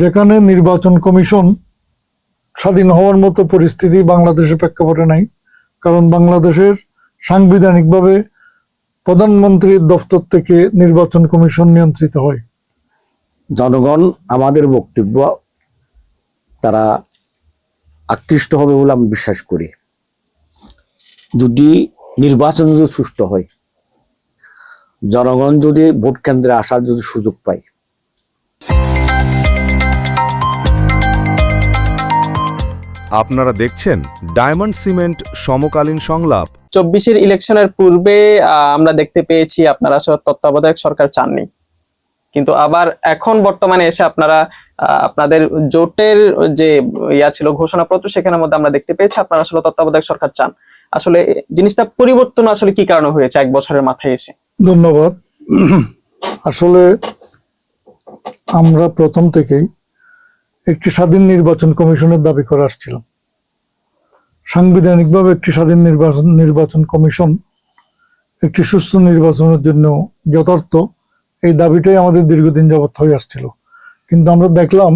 যেখানে নির্বাচন কমিশন স্বাধীন হওয়ার মতো পরিস্থিতি বাংলাদেশের প্রেক্ষাপটে নাই, কারণ বাংলাদেশের সাংবিধানিকভাবে প্রধানমন্ত্রীর দফতর থেকে নির্বাচন কমিশন নিয়ন্ত্রিত হয়। জনগণ আমাদের বক্তব্য তারা আকৃষ্ট হবে বলে আমি বিশ্বাস করি। যদি নির্বাচন যদি সুষ্ঠু হয়, জনগণ যদি ভোট কেন্দ্রে আসার যদি সুযোগ পায়। আপনারা দেখছেন ডায়মন্ড সিমেন্ট সমকালীন সংলাপ। চব্বিশের ইলেকশনের পূর্বে আহ, আমরা দেখতে পেয়েছি আপনারা আসলে তত্ত্বাবধায়ক সরকার চাননি। কিন্তু আবার এখন বর্তমানে এসে আপনারা আহ, আপনাদের জোটের যে ইয়া ছিল ঘোষণাপত্র সেখানের মধ্যে আমরা দেখতে পেয়েছি আপনারা আসলে তত্ত্বাবধায়ক সরকার চান। আসলে জিনিসটা পরিবর্তন আসলে কি কারণে হয়েছে এক বছরের মাথায় এসে? ধন্যবাদ। আসলে আমরা প্রথম থেকেই একটি স্বাধীন নির্বাচন কমিশনের দাবি করে আসছিলাম। সাংবিধানিকভাবে একটি স্বাধীন নির্বাচন নির্বাচন কমিশন একটি সুস্থ নির্বাচনের জন্য যথার্থ এই দাবিটাই আমাদের দীর্ঘদিন যাবৎ হয়ে আসছিল। কিন্তু আমরা দেখলাম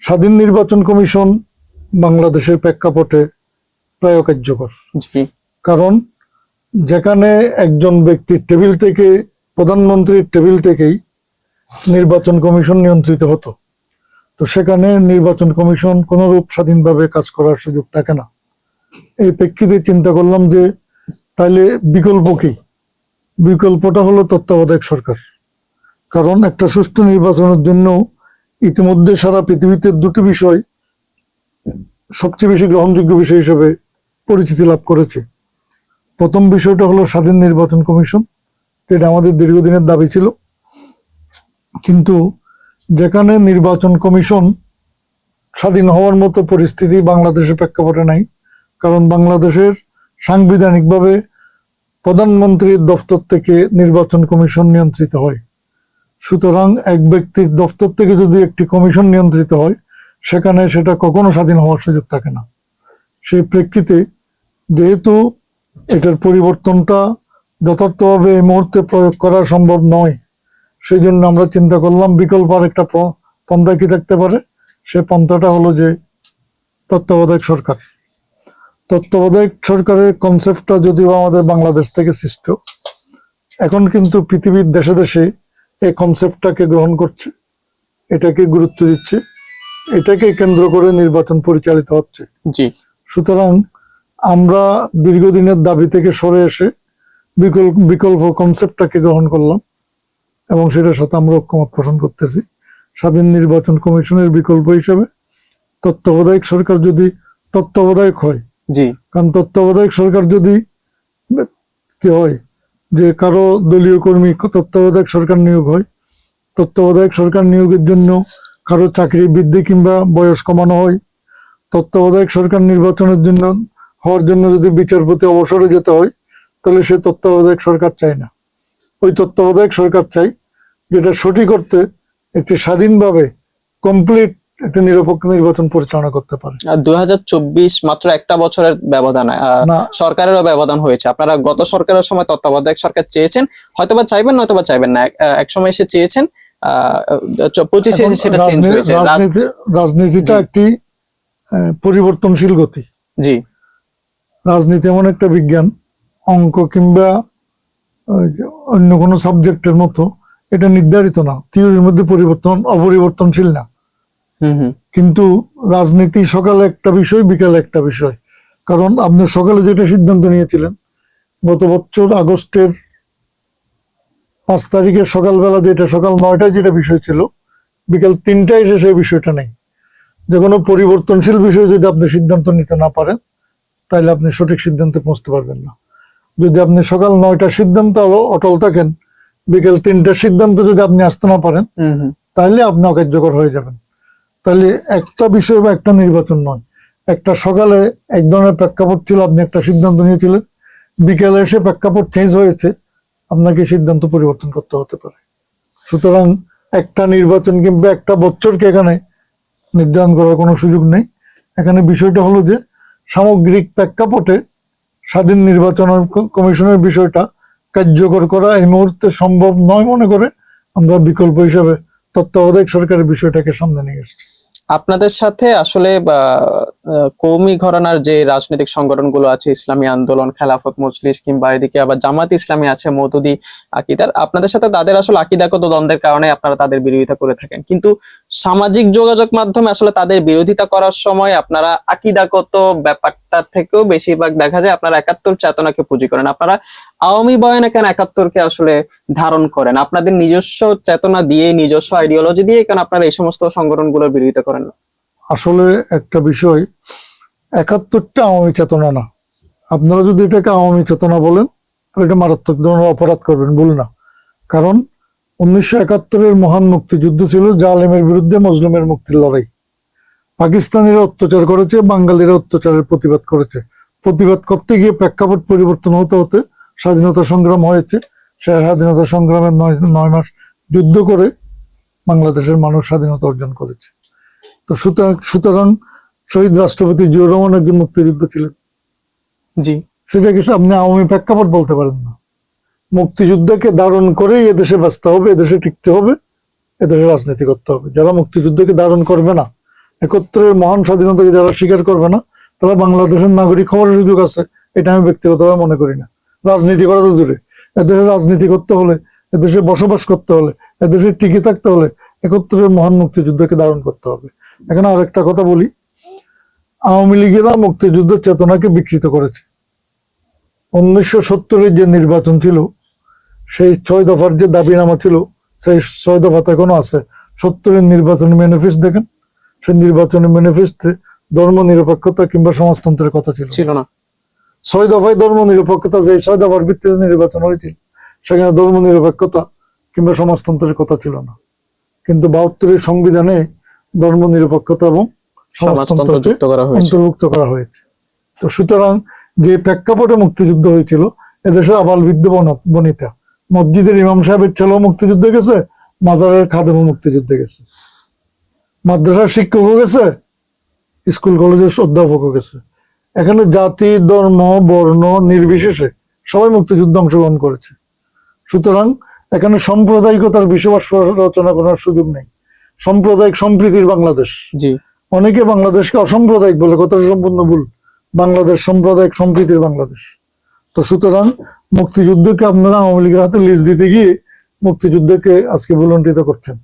স্বাধীন নির্বাচন কমিশন বাংলাদেশের প্রেক্ষাপটে প্রায় অকার্যকর। কারণ যেখানে একজন ব্যক্তির টেবিল থেকে প্রধানমন্ত্রীর টেবিল থেকেই নির্বাচন কমিশন নিয়ন্ত্রিত হতো। তো সেখানে নির্বাচন কমিশন কোনরূপ স্বাধীনভাবে কাজ করার সুযোগ থাকে না। এই প্রেক্ষিতে চিন্তা করলাম যে, তাইলে বিকল্প কি? বিকল্পটা হলো তত্ত্বাবধায়ক সরকার। কারণ একটা সুষ্ঠু নির্বাচনের জন্য ইতিমধ্যে সারা পৃথিবীতে দুটি বিষয় সবচেয়ে বেশি গ্রহণযোগ্য বিষয় হিসেবে পরিচিতি লাভ করেছে। প্রথম বিষয়টা হলো স্বাধীন নির্বাচন কমিশন, যেটা আমাদের দীর্ঘদিনের দাবি ছিল। কিন্তু যেখানে নির্বাচন কমিশন স্বাধীন হওয়ার মতো পরিস্থিতি বাংলাদেশের প্রেক্ষাপটে নাই, কারণ বাংলাদেশের সাংবিধানিকভাবে প্রধানমন্ত্রীর দফতর থেকে নির্বাচন কমিশন নিয়ন্ত্রিত হয়। সুতরাং এক ব্যক্তির দফতর থেকে যদি একটি কমিশন নিয়ন্ত্রিত হয়, সেখানে সেটা কখনো স্বাধীন হওয়ার সুযোগ থাকে না। সেই প্রেক্ষিতে যেহেতু এটার পরিবর্তনটা যথার্থভাবে এই মুহূর্তে প্রয়োগ করা সম্ভব নয় সেই জন্য আমরা চিন্তা করলাম বিকল্প আর একটা পন্থা কি থাকতে পারে? সে পন্থাটা হলো যে তত্ত্বাবধায়ক সরকার। তত্ত্বাবধায়ক সরকারের কনসেপ্টটা যদিও আমাদের বাংলাদেশ থেকে সৃষ্ট এখন কিন্তু পৃথিবীর দেশে দেশে এই কনসেপ্টটাকে গ্রহণ করছে এটাকে গুরুত্ব দিচ্ছে এটাকে কেন্দ্র করে নির্বাচন পরিচালিত হচ্ছে। জি। সুতরাং আমরা দীর্ঘদিনের দাবি থেকে সরে এসে বিকল্প বিকল্প কনসেপ্টটাকে গ্রহণ করলাম। এবং সেটার সাথে আমরা ঐক্যমত পোষণ করতেছি। স্বাধীন নির্বাচন কমিশনের বিকল্প হিসেবে তত্ত্বাবধায়ক সরকার যদি তত্ত্বাবধায়ক হয় জি। কারণ তত্ত্বাবধায়ক সরকার যদি কি হয় যে কারও দলীয় কর্মী তত্ত্বাবধায়ক সরকার নিয়োগ হয় তত্ত্বাবধায়ক সরকার নিয়োগের জন্য কারও চাকরি বৃদ্ধি কিংবা বয়স কমানো হয় তত্ত্বাবধায়ক সরকার নির্বাচনের জন্য হওয়ার জন্য যদি বিচারপতি অবসরে যেতে হয় তাহলে সে তত্ত্বাবধায়ক সরকার চায় না। ওই তত্ত্বাবধায়ক সরকার চাই যেটা সঠিক করতে একটি স্বাধীনভাবে কমপ্লিট একটি নিরপেক্ষ নির্বাচন পরিচালনা করতে পারে। আর দুই মাত্র একটা বছরের ব্যবধান সরকারেরও ব্যবধান হয়েছে। আপনারা গত সরকারের সময় তত্ত্বাবধায়ক সরকার চেয়েছেন হয়তোবা চাইবেন নয়তোবা চাইবেন না। এক- সময় এসে চেয়েছেন পঁচিশে সেটা চেঞ্জ হয়েছে। রাজনীতি রাজনীতিটা একটি পরিবর্তনশীল গতি। জি। রাজনীতি এমন একটা বিজ্ঞান অঙ্ক কিংবা অন্য কোনো সাবজেক্টের মতো এটা নির্ধারিত না। থিওরির মধ্যে পরিবর্তন অপরিবর্তনশীল না। কিন্তু রাজনীতি সকালে একটা বিষয় বিকালে একটা বিষয়। কারণ আপনি সকালে যেটা সিদ্ধান্ত নিয়েছিলেন গত বছর আগস্টের পাঁচ তারিখের সকালবেলা যেটা সকাল নয়টায় যেটা বিষয় ছিল বিকাল তিনটায় এসে সেই বিষয়টা নেই। যে কোনো পরিবর্তনশীল বিষয়ে যদি আপনি সিদ্ধান্ত নিতে না পারেন তাহলে আপনি সঠিক সিদ্ধান্তে পৌঁছতে পারবেন না। যদি আপনি সকাল নয়টার সিদ্ধান্ত অটল থাকেন বিকেল তিনটার সিদ্ধান্ত যদি আপনি আসতে না পারেন তাহলে আপনি অকার্যকর হয়ে যাবেন। তাহলে একটা বিষয় বা একটা নির্বাচন নয়। একটা সকালে এক ধরনের প্রেক্ষাপট ছিল আপনি একটা সিদ্ধান্ত নিয়েছিলেন বিকেলে এসে প্রেক্ষাপট চেঞ্জ হয়েছে আপনাকে সিদ্ধান্ত পরিবর্তন করতে হতে পারে। সুতরাং একটা নির্বাচন কিংবা একটা বছরকে এখানে নির্ধারণ করার কোনো সুযোগ নেই। এখানে বিষয়টা হলো যে সামগ্রিক প্রেক্ষাপটে স্বাধীন নির্বাচন কমিশনের বিষয়টা কার্যকর করা এই মুহূর্তে সম্ভব নয় মনে করে আমরা বিকল্প হিসেবে তত্ত্বাবধায়ক সরকারের বিষয়টাকে সামনে নিয়ে এসেছি। আপনাদের সাথে আসলে কৌমি ঘরানার যে রাজনৈতিক সংগঠনগুলো আছে, ইসলামী আন্দোলন, খেলাফত মজলিস কিংবা এদিকে আবার জামাত ইসলামী আছে, মৌদুদি আকিদার, আপনাদের সাথে তাদের আসলে আকিদাগত দ্বন্দ্বের কারণে আপনারা তাদের বিরোধিতা করে থাকেন। কিন্তু সামাজিক যোগাযোগ মাধ্যমে আসলে তাদের বিরোধিতা করার সময় আপনারা আকিদাগত ব্যাপারটা থেকেও বেশিরভাগ দেখা যায় আপনারা একাত্তর চেতনাকে পুঁজি করেন। আপনারা আওয়ামী বয়ানে কেন একাত্তরকে আসলে ধারণ করেন? আপনাদের নিজস্ব চেতনা দিয়ে, নিজস্ব আইডিওলজি দিয়ে কেন আপনারা এই সমস্ত সংগঠনগুলোর বিরোধিতা করেন না? আসলে একটা বিষয়, একাত্তরটা আওয়ামী চেতনা না। আপনারা যদি এটাকে আওয়ামী চেতনা বলেন, তাহলে এটা মারাত্মক ধরনের অপরাধ করবেন, ভুল না। কারণ উনিশশো একাত্তরের মহান মুক্তিযুদ্ধ ছিল জালেমের বিরুদ্ধে মুসলিমের মুক্তির লড়াই। পাকিস্তানিরা অত্যাচার করেছে, বাঙালিরা অত্যাচারের প্রতিবাদ করেছে। প্রতিবাদ করতে গিয়ে প্রেক্ষাপট পরিবর্তন হতে হতে স্বাধীনতা সংগ্রাম হয়েছে। সে স্বাধীনতা সংগ্রামের নয় নয় মাস যুদ্ধ করে বাংলাদেশের মানুষ স্বাধীনতা অর্জন করেছে। তো সুতরাং সুতরাং শহীদ রাষ্ট্রপতি জিয়াউর রহমান একজন মুক্তিযুদ্ধ ছিলেন জি। সেটাকে আপনি আওয়ামী প্রেক্ষাপট বলতে পারেন না। মুক্তিযুদ্ধকে ধারণ করেই এদেশে বাঁচতে হবে এদেশে টিকতে হবে এদেশে রাজনীতি করতে হবে। যারা মুক্তিযুদ্ধকে ধারণ করবে না একত্রের মহান স্বাধীনতাকে যারা স্বীকার করবে না তারা বাংলাদেশের নাগরিক হওয়ার সুযোগ আছে এটা আমি ব্যক্তিগতভাবে মনে করি না। রাজনীতি করা তো দূরে। এদেশে রাজনীতি করতে হলে এদেশে বসবাস করতে হলে এদেশে টিকে থাকতে হলে একত্রের মহান মুক্তিযুদ্ধকে ধারণ করতে হবে। এখানে আরেকটা কথা বলি। আওয়ামী লীগেরা মুক্তিযুদ্ধের চেতনাকে বিকৃত করেছে। উনিশশো সত্তরের যে নির্বাচন ছিল সেই ছয় দফার যে দাবিনামা ছিল সেই ছয় দফা তো এখনও আছে। সত্তরের নির্বাচনী ম্যানিফেস্ট দেখেন। সেই নির্বাচনী ম্যানিফেস্টে ধর্ম নিরপেক্ষতা কিংবা সমাজতন্ত্রের কথা ছিল। ছিল না। ছয় দফায় ধর্ম নিরপেক্ষতা যে ছয় দফার ভিত্তিতে নির্বাচন হয়েছিল সেখানে ধর্ম নিরপেক্ষতা কিংবা সমাজতন্ত্রের কথা ছিল না। কিন্তু বাহাত্তরের সংবিধানে ধর্ম নিরপেক্ষতা এবং সমাজতন্ত্রকে অন্তর্ভুক্ত করা হয়েছে। তো সুতরাং যে প্রেক্ষাপটে মুক্তিযুদ্ধ হয়েছিল এদেশে আবাল বৃদ্ধ বন- বনিতা মসজিদের ইমাম সাহেবের ছেলেও মুক্তিযুদ্ধে গেছে মাজারের খাদেমও মুক্তিযুদ্ধে গেছে। মাদ্রাসার শিক্ষকও গেছে স্কুল কলেজের অধ্যাপকও গেছে। এখানে জাতি ধর্ম বর্ণ নির্বিশেষে সবাই মুক্তিযুদ্ধে অংশগ্রহণ করেছে। সুতরাং এখানে সাম্প্রদায়িকতার বিষয়বাস রচনা করার সুযোগ নেই। সাম্প্রদায়িক সম্প্রীতির বাংলাদেশ। জি। অনেকে বাংলাদেশকে অসাম্প্রদায়িক বলে কথাটা সম্পূর্ণ ভুল। বাংলাদেশ সাম্প্রদায়িক সম্প্রীতির বাংলাদেশ। তো সুতরাং মুক্তিযুদ্ধকে আপনারা আওয়ামী লীগের হাতে লিজ দিতে গিয়ে মুক্তিযুদ্ধকে আজকে ভুলণ্ঠিত করছেন।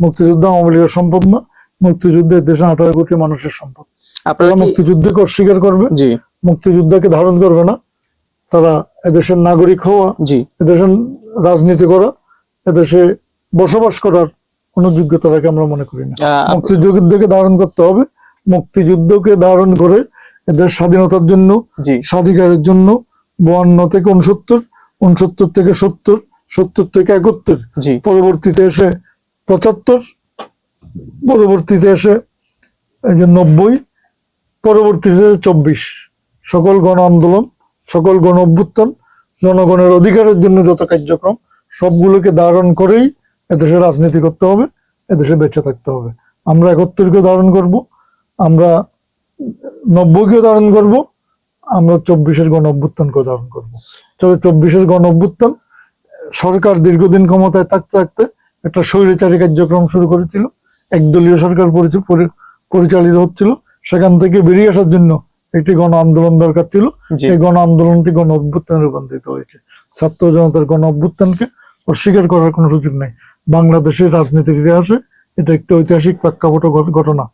মুক্তিযুদ্ধ আওয়ামী লীগের সম্পদ না মুক্তিযুদ্ধের দেশে আঠারো কোটি মানুষের সম্পদ। আপনারা মুক্তিযুদ্ধকে অস্বীকার করবে জি। মুক্তিযুদ্ধকে ধারণ করবে না। তারা এদেশের নাগরিক হওয়া জি। এদেশের রাজনীতি করা এদেশে বসবাস করার কোনো যোগ্যতা রাখে আমরা মনে করি না। মুক্তিযুদ্ধকে ধারণ করতে হবে। মুক্তিযুদ্ধকে ধারণ করে এদের স্বাধীনতার জন্য স্বাধিকারের জন্য বান্ন থেকে উনসত্তর উনসত্তর থেকে সত্তর সত্তর থেকে একাত্তর পরবর্তীতে এসে পঁচাত্তর পরবর্তীতে এসে এই যে নব্বই পরবর্তীতে চব্বিশ। সকল গণ আন্দোলন সকল গণ অভ্যুত্থান জনগণের অধিকারের জন্য যত কার্যক্রম সবগুলোকে ধারণ করেই এদেশে রাজনীতি করতে হবে এদেশে বেঁচে থাকতে হবে। আমরা একাত্তরকে ধারণ করব আমরা নব্বইকে ধারণ করব আমরা চব্বিশের গণ অভ্যুত্থানকে ধারণ করব। তবে চব্বিশের গণ অভ্যুত্থান সরকার দীর্ঘদিন ক্ষমতায় থাকতে থাকতে একটা স্বৈরাচারী কার্যক্রম শুরু করেছিল একদলীয় সরকার পরিচালিত হচ্ছিল। সেখান থেকে বেরিয়ে আসার জন্য একটি গণ আন্দোলন দরকার ছিল। এই গণ আন্দোলনটি গণ অভ্যুত্থানে রূপান্তরিত হয়েছে। ছাত্র জনতার গণ অভ্যুত্থানকে অস্বীকার করার কোনো সুযোগ নেই। বাংলাদেশের রাজনীতির ইতিহাসে এটা একটি ঐতিহাসিক প্রেক্ষাপট ঘটনা।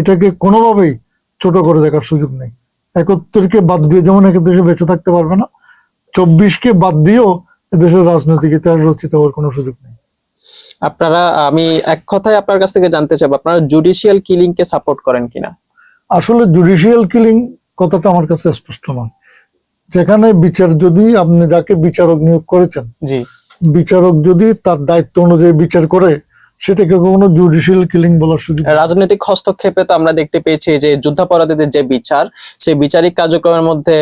এটাকে কোনোভাবেই ছোট করে দেখার সুযোগ নেই। একাত্তরকে বাদ দিয়ে যেমন এক দেশে বেঁচে থাকতে পারবে না চব্বিশকে বাদ দিয়েও এদেশের রাজনৈতিক ইতিহাস রচিত হওয়ার কোনো সুযোগ নেই। আপনারা আমি এক কথায় আপনার কাছ থেকে জানতে চাইব আপনারা জুডিশিয়াল কিলিং কে সাপোর্ট করেন কিনা? আসলে জুডিশিয়াল কিলিং কথাটা আমার কাছে স্পষ্ট নয়। যেখানে বিচার যদি আপনি যাকে বিচারক নিয়োগ করেছেন জি। বিচারক যদি তার দায়িত্ব অনুযায়ী বিচার করে সেটাকে কখনো জুডিশিয়াল কিলিং বলার সুযোগ রাজনৈতিক হস্তক্ষেপে তো আমরা দেখতে পেয়েছি যে যুদ্ধাপরাধীদের যে বিচার সেই বিচারিক কার্যক্রমের মধ্যে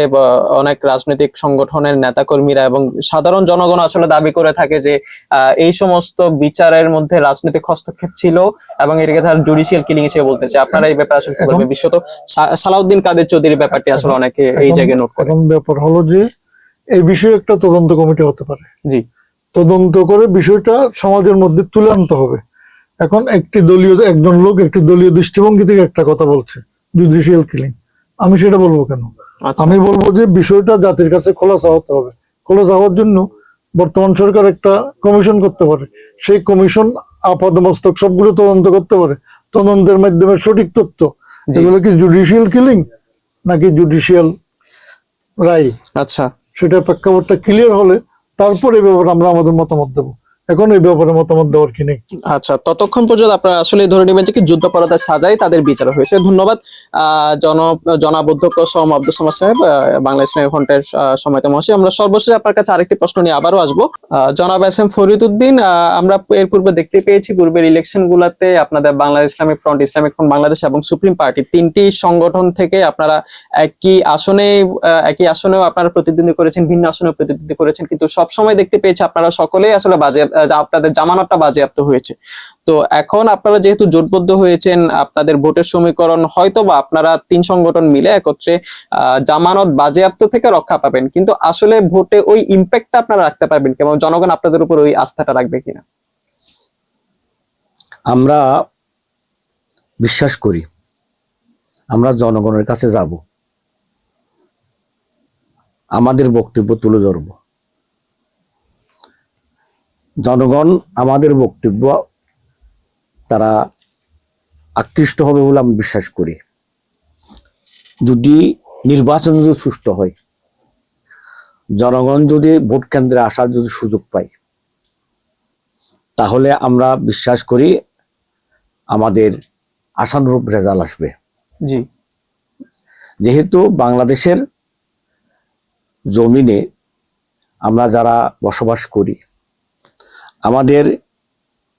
অনেক রাজনৈতিক সংগঠনের নেতাকর্মীরা এবং সাধারণ জনগণ আসলে দাবি করে থাকে যে এই সমস্ত বিচারের মধ্যে রাজনৈতিক হস্তক্ষেপ ছিল এবং এটাকে তারা জুডিশিয়াল কিলিং হিসেবে বলতে চাই। আপনারা এই ব্যাপারে আসলে বলবেন? বিশেষত সা- সালাউদ্দিন কাদের চৌধুরীর ব্যাপারটি আসলে অনেকে এই জায়গায় নোট করে। ব্যাপার হলো যে এই বিষয়ে একটা তদন্ত কমিটি হতে পারে। জি। তদন্ত করে বিষয়টা সমাজের মধ্যে তুলে আনতে হবে। এখন একটি দলীয় একজন লোক একটি দলীয় দৃষ্টিভঙ্গি থেকে একটা কথা বলছে জুডিশিয়াল কিলিং আমি সেটা বলব কেন? আচ্ছা। আমি বলব যে বিষয়টা জাতির কাছে খোলাসা হতে হবে। খোলাসা হওয়ার জন্য বর্তমান সরকার একটা কমিশন করতে পারে। সেই কমিশন আপাদমস্তক সবগুলো তদন্ত করতে পারে। তদন্তের মাধ্যমে সঠিক তথ্য। যেগুলো কি জুডিশিয়াল কিলিং নাকি জুডিশিয়াল রায়? আচ্ছা। সেটা প্রেক্ষাপটটা ক্লিয়ার হলে তারপরে আমরা আমাদের মতামত দেবো। এখন এই ব্যাপারে মতামত দেওয়ার কি নেই। আচ্ছা ততক্ষণ পর্যন্ত আপনারা আসলে ধরে নেবেন যে কি যুদ্ধাপরাধের সাজাই তাদের বিচার হয়েছে। ধন্যবাদ। জন জনাব অধ্যক্ষ সোম আব্দুল সামাদ সাহেব আহ, বাংলা ইসলামী সময়তে মহাশয়। আমরা সর্বশেষ আপনার কাছে আরেকটি প্রশ্ন নিয়ে আবারও আসব। জনাব এস এম ফরিদুদ্দিন আমরা এর পূর্বে দেখতে পেয়েছি পূর্বের ইলেকশন গুলাতে আপনাদের Bangla Islamic Front Islamic Front Bangladesh এবং সুপ্রিম পার্টি তিনটি সংগঠন থেকে আপনারা একই আসনে একই আসনেও আপনারা প্রতিদ্বন্দ্বী করেছেন ভিন্ন আসনেও প্রতিদ্বন্দ্বী করেছেন। কিন্তু সব সময় দেখতে পেয়েছি আপনারা সকলেই আসলে বাজে আপনাদের জামানতটা বাজেয়াপ্ত হয়েছে। তো এখন আপনারা যেহেতু জোটবদ্ধ হয়েছেন, আপনাদের ভোটের সমীকরণ হয়তো বা আপনারা তিন সংগঠন মিলে একত্রে জামানত বাজেয়াপ্ত থেকে রক্ষা পাবেন। কিন্তু আসলে ভোটে ওই ইম্প্যাক্টটা আপনারা রাখতে পারবেন কেমন জনগণ আপনাদের উপর ওই আস্থাটা রাখবে কিনা? আমরা বিশ্বাস করি, আমরা জনগণের কাছে যাব। আমাদের বক্তব্য তুলে ধরব। জনগণ আমাদের বক্তব্য তারা আকৃষ্ট হবে বলে আমি বিশ্বাস করি। যদি নির্বাচন যদি সুষ্ঠু হয় জনগণ যদি ভোট কেন্দ্রে আসার যদি সুযোগ পায় তাহলে আমরা বিশ্বাস করি আমাদের আশানুরূপ রেজাল্ট আসবে। জি। যেহেতু বাংলাদেশের জমিনে আমরা যারা বসবাস করি আমাদের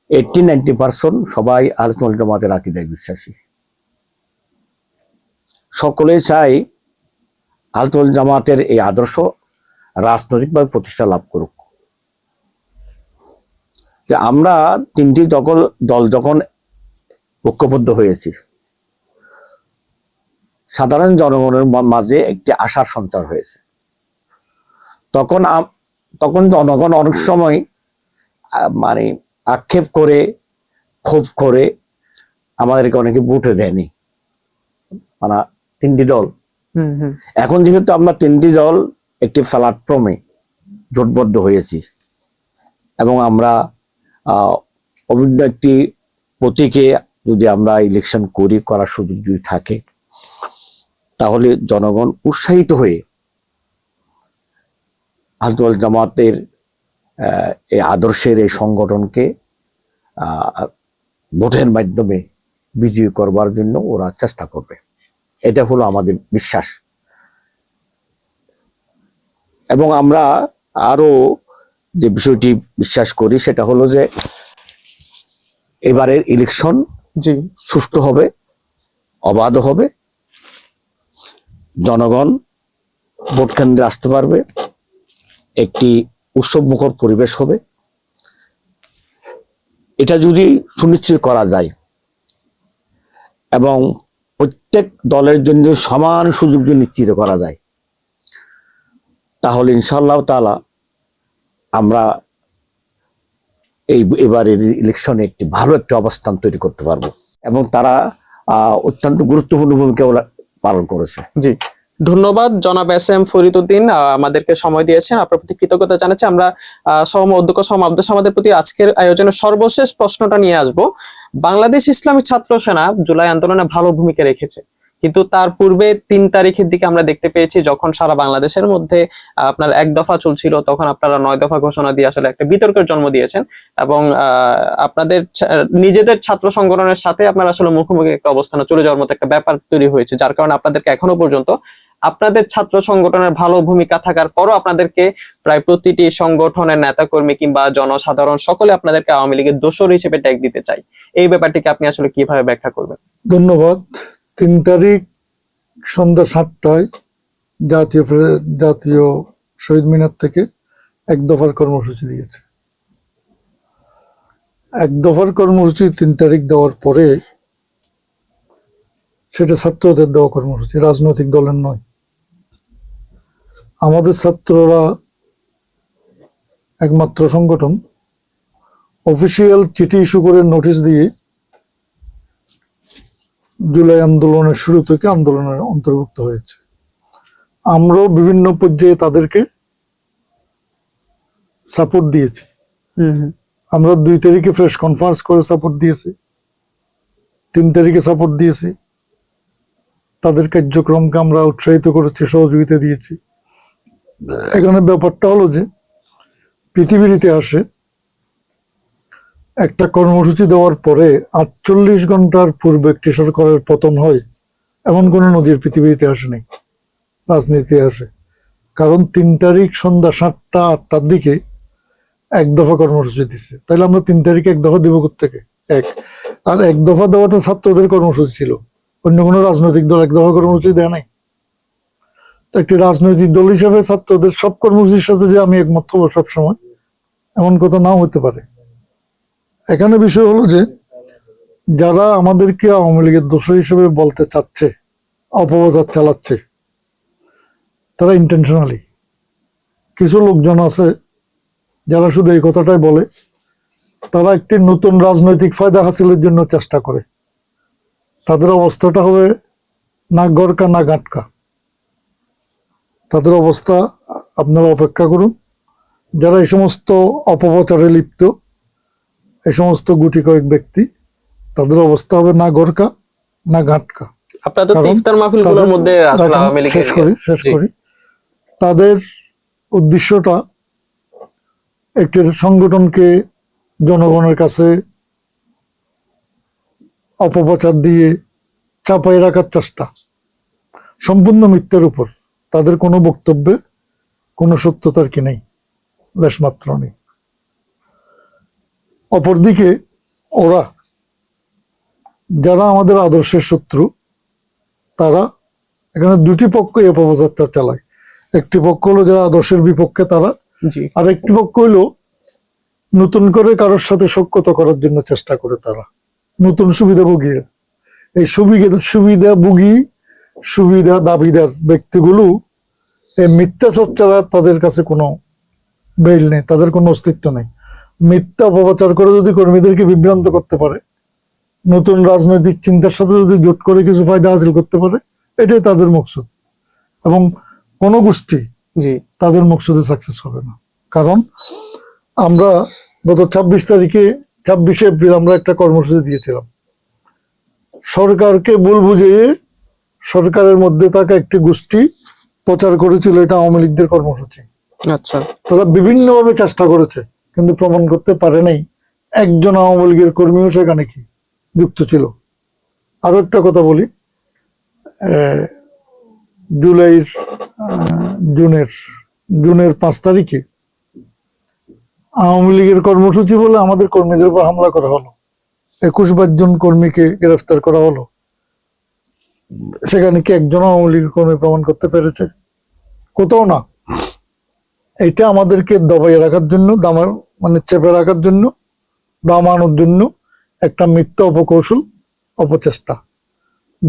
এইটটি নাইনটি পার্সেন্ট সবাই আলোচনা জমাতের আকিদায় বিশ্বাসী। সকলেই চাই আলোচনা জামাতের এই আদর্শ রাজনৈতিকভাবে প্রতিষ্ঠা লাভ করুক। যে আমরা তিনটি যখন দল যখন ঐক্যবদ্ধ হয়েছি, সাধারণ জনগণের মাঝে একটি আশার সঞ্চার হয়েছে। তখন তখন জনগণ অনেক সময় মানে আক্ষেপ করে ক্ষোভ করে আমাদেরকে অনেকে বুটে দেয়নি। মানে তিনটি দল। এখন যেহেতু আমরা তিনটি দল একটি প্ল্যাটফর্মে জোটবদ্ধ হয়েছি এবং আমরা আহ, অভিন্ন একটি প্রতীকে যদি আমরা ইলেকশন করি করার সুযোগ যদি থাকে তাহলে জনগণ উৎসাহিত হয়ে আজল জামাতের এই আদর্শের এই সংগঠনকে আহ, ভোটের মাধ্যমে বিজয়ী করবার জন্য ওরা চেষ্টা করবে। এটা হলো আমাদের বিশ্বাস। এবং আমরা আরও যে বিষয়টি বিশ্বাস করি সেটা হলো যে এবারের ইলেকশন জি। সুষ্ঠু হবে অবাধ হবে জনগণ ভোট কেন্দ্রে আসতে পারবে। একটি উৎসবমুখর পরিবেশ হবে। এটা যদি সুনিশ্চিত করা যায় এবং প্রত্যেক দলের জন্য সমান সুযোগ নিশ্চিত করা যায়, তাহলে ইনশাল্লাহ তাআলা আমরা এই এবারের ইলেকশনে একটি ভালো একটি অবস্থান তৈরি করতে পারব এবং তারা অত্যন্ত গুরুত্বপূর্ণ ভূমিকা পালন করেছে। জি। ধন্যবাদ জনাব এস এম ফরিদুদ্দিন আমাদেরকে সময় দিয়েছেন। আপনার প্রতি কৃতজ্ঞতা জানাচ্ছি। আমরা সহম অধ্যক্ষ সহম আব্দুল সামাদের প্রতি আজকের আয়োজনের সর্বশেষ প্রশ্নটা নিয়ে আসব। বাংলাদেশ ইসলামী ছাত্র সেনা জুলাই আন্দোলনে ভালো ভূমিকা রেখেছে। কিন্তু তার পূর্বে তিন তারিখের দিকে আমরা দেখতে পেয়েছি, যখন সারা বাংলাদেশের মধ্যে আপনার এক দফা চলছিল, তখন আপনারা নয় দফা ঘোষণা দিয়ে আসলে একটা বিতর্কের জন্ম দিয়েছেন। এবং আপনাদের নিজেদের ছাত্র সংগঠনের সাথে আপনারা আসলে মুখোমুখি একটা অবস্থানে চলে যাওয়ার মতো একটা ব্যাপার তৈরি হয়েছে, যার কারণে আপনাদেরকে এখনও পর্যন্ত আপনাদের ছাত্র সংগঠনের ভালো ভূমিকা থাকার পরও আপনাদেরকে প্রায় প্রতিটি সংগঠনের নেতাকর্মী কিংবা জনসাধারণ সকলে আপনাদেরকে আওয়ামী লীগের দোষর হিসেবে ট্যাগ দিতে চাই এই ব্যাপারটিকে আপনি আসলে কীভাবে ব্যাখ্যা করবেন? ধন্যবাদ। তিন তারিখ সন্ধ্যা সাতটায় জাতীয় জাতীয় শহীদ মিনার থেকে এক দফার কর্মসূচি দিয়েছে। এক দফার কর্মসূচি তিন তারিখ দেওয়ার পরে সেটা ছাত্রদের দেওয়া কর্মসূচি, রাজনৈতিক দলের নয়। আমাদের ছাত্ররা একমাত্র সংগঠন। অফিসিয়াল চিঠি ইস্যু করে নোটিশ দিয়ে জুলাই আন্দোলনের শুরু থেকে আন্দোলনের অন্তর্ভুক্ত হয়েছে। আমরাও বিভিন্ন পর্যায়ে তাদেরকে সাপোর্ট দিয়েছি। আমরা দুই তারিখে ফ্রেশ কনফারেন্স করে সাপোর্ট দিয়েছি। তিন তারিখে সাপোর্ট দিয়েছি। তাদের কার্যক্রমকে আমরা উৎসাহিত করেছি সহযোগিতা দিয়েছি। এখানে ব্যাপারটা হলো যে, পৃথিবীর ইতিহাসে একটা কর্মসূচি দেওয়ার পরে আটচল্লিশ ঘণ্টার পূর্বে একটি সরকারের পতন হয়, এমন কোনো নজির পৃথিবীর ইতিহাসে নেই রাজনীতি ইতিহাসে। কারণ তিন তারিখ সন্ধ্যা সাতটা আটটার দিকে এক দফা কর্মসূচি দিচ্ছে তাহলে আমরা তিন তারিখে এক দফা দিব থেকে এক। আর এক দফা দেওয়াটা ছাত্রদের কর্মসূচি ছিল। অন্য কোনো রাজনৈতিক দল এক দফা কর্মসূচি দেয় নাই। একটি রাজনৈতিক দল হিসেবে ছাত্রদের সব কর্মসূচির সাথে যে আমি একমত হব সবসময়, এমন কথা নাও হতে পারে। এখানে বিষয় হলো যে, যারা আমাদেরকে আওয়ামী লীগের দোষর হিসেবে বলতে চাচ্ছে, অপপ্রচার চালাচ্ছে, তারা ইন্টেনশনালি কিছু লোকজন আছে যারা শুধু এই কথাটাই বলে, তারা একটি নতুন রাজনৈতিক ফায়দা হাসিলের জন্য চেষ্টা করে। তাদের অবস্থাটা হবে না গড়কা না গাটকা। তাদের অবস্থা আপনারা অপেক্ষা করুন। যারা এই সমস্ত অপপ্রচারে লিপ্ত এই সমস্ত গুটি কয়েক ব্যক্তি তাদের অবস্থা হবে না গরকা না শেষ করি শেষ করি। তাদের উদ্দেশ্যটা একটি সংগঠনকে জনগণের কাছে অপপ্রচার দিয়ে চাপাই রাখার চেষ্টা। সম্পূর্ণ মিথ্যার উপর। তাদের কোনো বক্তব্যে কোনো সত্যতার কি নেই? লেশমাত্র নেই। অপরদিকে ওরা যারা আমাদের আদর্শের শত্রু তারা এখানে দুটি পক্ষ এই অপপ্রচারটা চালায়। একটি পক্ষ হলো যারা আদর্শের বিপক্ষে তারা আর একটি পক্ষ হলো নতুন করে কারোর সাথে সক্ষতা করার জন্য চেষ্টা করে তারা। নতুন সুবিধা ভুগিয়ে এই সুবিধা সুবিধাভোগী সুবিধা দাবিদার ব্যক্তিগুলো এই মিথ্যাচার ছাড়া তাদের কাছে কোনো বেল নেই তাদের কোনো অস্তিত্ব নেই। মিথ্যা অপপ্রচার করে যদি কর্মীদেরকে বিভ্রান্ত করতে পারে নতুন রাজনৈতিক চিন্তার সাথে যদি জোট করে কিছু ফায়দা হাসিল করতে পারে এটাই তাদের মকসুদ। এবং কোনো গোষ্ঠী তাদের মকসুদে সাকসেস হবে না। কারণ আমরা গত ছাব্বিশ তারিখে ছাব্বিশে এপ্রিল আমরা একটা কর্মসূচি দিয়েছিলাম। সরকারকে ভুল বুঝিয়ে সরকারের মধ্যে থাকা একটি গোষ্ঠী প্রচার করেছিল এটা আওয়ামী লীগদের কর্মসূচি। আচ্ছা। তারা বিভিন্নভাবে চেষ্টা করেছে কিন্তু প্রমাণ করতে পারে নাই একজন আওয়ামী লীগের কর্মীও সেখানে কি যুক্ত ছিল। আরও একটা কথা বলি জুলাইয়ের জুনের জুনের পাঁচ তারিখে আওয়ামী লীগের কর্মসূচি বলে আমাদের কর্মীদের উপর হামলা করা হলো। একুশ বাইশ জন কর্মীকে গ্রেফতার করা হলো। সেখানে কি একজন আওয়ামী লীগের কর্মী প্রমাণ করতে পেরেছে? কোথাও না। এটা আমাদেরকে দবাই রাখার জন্য দামা মানে চেপে রাখার জন্য দামানোর জন্য একটা মিথ্যা অপকৌশল অপচেষ্টা।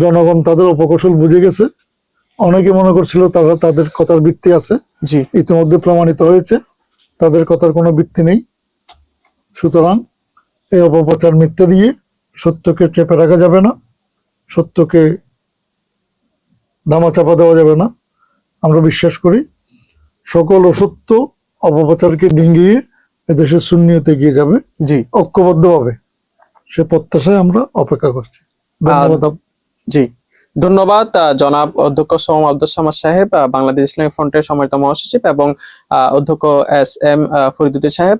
জনগণ তাদের অপকৌশল বুঝে গেছে। অনেকে মনে করছিল তারা তাদের কথার ভিত্তি আছে। জি। ইতিমধ্যে প্রমাণিত হয়েছে তাদের কথার কোনো ভিত্তি নেই। সুতরাং এই অপপ্রচার মিথ্যা দিয়ে সত্যকে চেপে রাখা যাবে না। সত্যকে ধামাচাপা দেওয়া যাবে না। আমরা বিশ্বাস করি সকল অসত্য অপপ্রচারকে ডিঙ্গিয়ে এদেশের শূন্যতে গিয়ে যাবে। জি। ঐক্যবদ্ধভাবে। সে প্রত্যাশায় আমরা অপেক্ষা করছি। ধন্যবাদ জি। ধন্যবাদ জনাব অধ্যক্ষ সোম আব্দুল সামাদ সাহেব বাংলাদেশ ইসলামিক ফ্রন্টের সম্মানিত মহাসচিব এবং অধ্যক্ষ এস এম ফরিদুদ্দিন সাহেব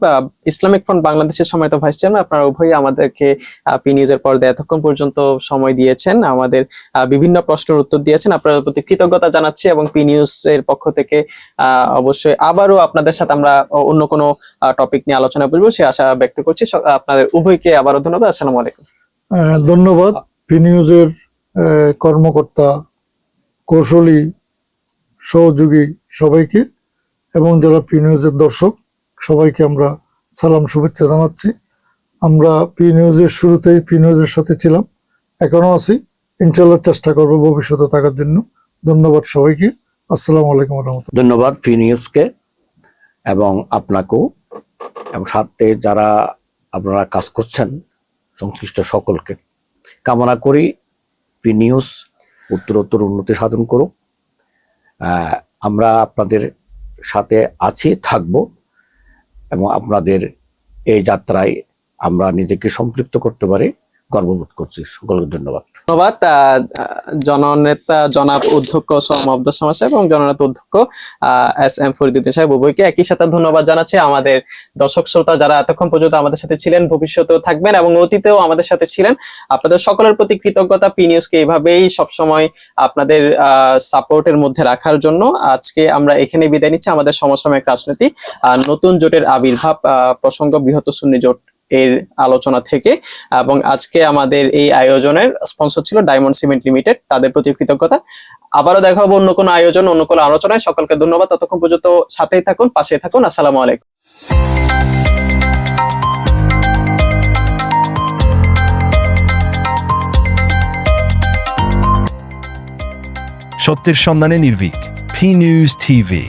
ইসলামিক ফ্রন্ট বাংলাদেশের সম্মানিত ভাইস চেয়ারম্যান। আপনারা উভয়ই আমাদেরকে পি নিউজের পর্দায় এতক্ষণ পর্যন্ত সময় দিয়েছেন, আমাদের বিভিন্ন প্রশ্নের উত্তর দিয়েছেন। আপনাদের প্রতি কৃতজ্ঞতা জানাচ্ছি এবং পি নিউজ এর পক্ষ থেকে অবশ্যই আবারও আপনাদের সাথে আমরা অন্য কোনো টপিক নিয়ে আলোচনা করব, সে আশা ব্যক্ত করছি। আপনাদের উভয়কে আবারও ধন্যবাদ। আসসালামু আলাইকুম। ধন্যবাদ। পি নিউজের কর্মকর্তা, কৌশলী, সহযোগী সবাইকে এবং যারা পি নিউজের দর্শক, সবাইকে আমরা সালাম, শুভেচ্ছা জানাচ্ছি। আমরা পি নিউজের শুরুতেই পি নিউজের সাথে ছিলাম এখনও আছি। ইনশাল্লাহ চেষ্টা করব ভবিষ্যতে থাকার জন্য। ধন্যবাদ সবাইকে। আসসালামু আলাইকুম রহমতুল্লাহ। ধন্যবাদ ফ্রি নিউজকে এবং আপনাকেও। এবং সাথে যারা আপনারা কাজ করছেন, সংশ্লিষ্ট সকলকে। কামনা করি পি নিউজ উত্তরোত্তর উন্নতি সাধন করুক। আমরা আপনাদের সাথে আছি, থাকব এবং আপনাদের এই যাত্রায় আমরা নিজেকে সম্পৃক্ত করতে পারি। গর্ববোধ করছি। সকলকে ধন্যবাদ। ধন্যবাদ। জননেতা, জনাব অধ্যক্ষ সোম আব্দুল সামাদ সাহেব এবং জননেতা অধ্যক্ষ এস এম ফরিদুদ্দিন সাহেব উভয়কে একই সাথে ধন্যবাদ জানাচ্ছি। আমাদের দর্শক শ্রোতা যারা এতক্ষণ পর্যন্ত আমাদের সাথে ছিলেন, ভবিষ্যতেও থাকবেন এবং অতীতেও আমাদের সাথে ছিলেন, আপনাদের সকলের প্রতি কৃতজ্ঞতা। পি নিউজকে এইভাবেই সবসময় আপনাদের সাপোর্টের মধ্যে রাখার জন্য আজকে আমরা এখানে বিদায় নিচ্ছি। আমাদের সমসাময়িক রাজনীতি নতুন জোটের আবির্ভাব প্রসঙ্গ বৃহৎ সুন্নি জোট এর আলোচনা থেকে। এবং আজকে আমাদের এই আয়োজনের স্পন্সর ছিল ডায়মন্ড সিমেন্ট লিমিটেড তাদের প্রতি কৃতজ্ঞতা। আবারও দেখা হবে অন্য কোনো আয়োজন, অন্য কোনো আলোচনায়। সকলকে ধন্যবাদ। ততক্ষণ পর্যন্ত সাথেই থাকুন, পাশেই থাকুন। আসসালামু আলাইকুম। সত্যের সন্ধানে নির্ভীক পি নিউজ টিভি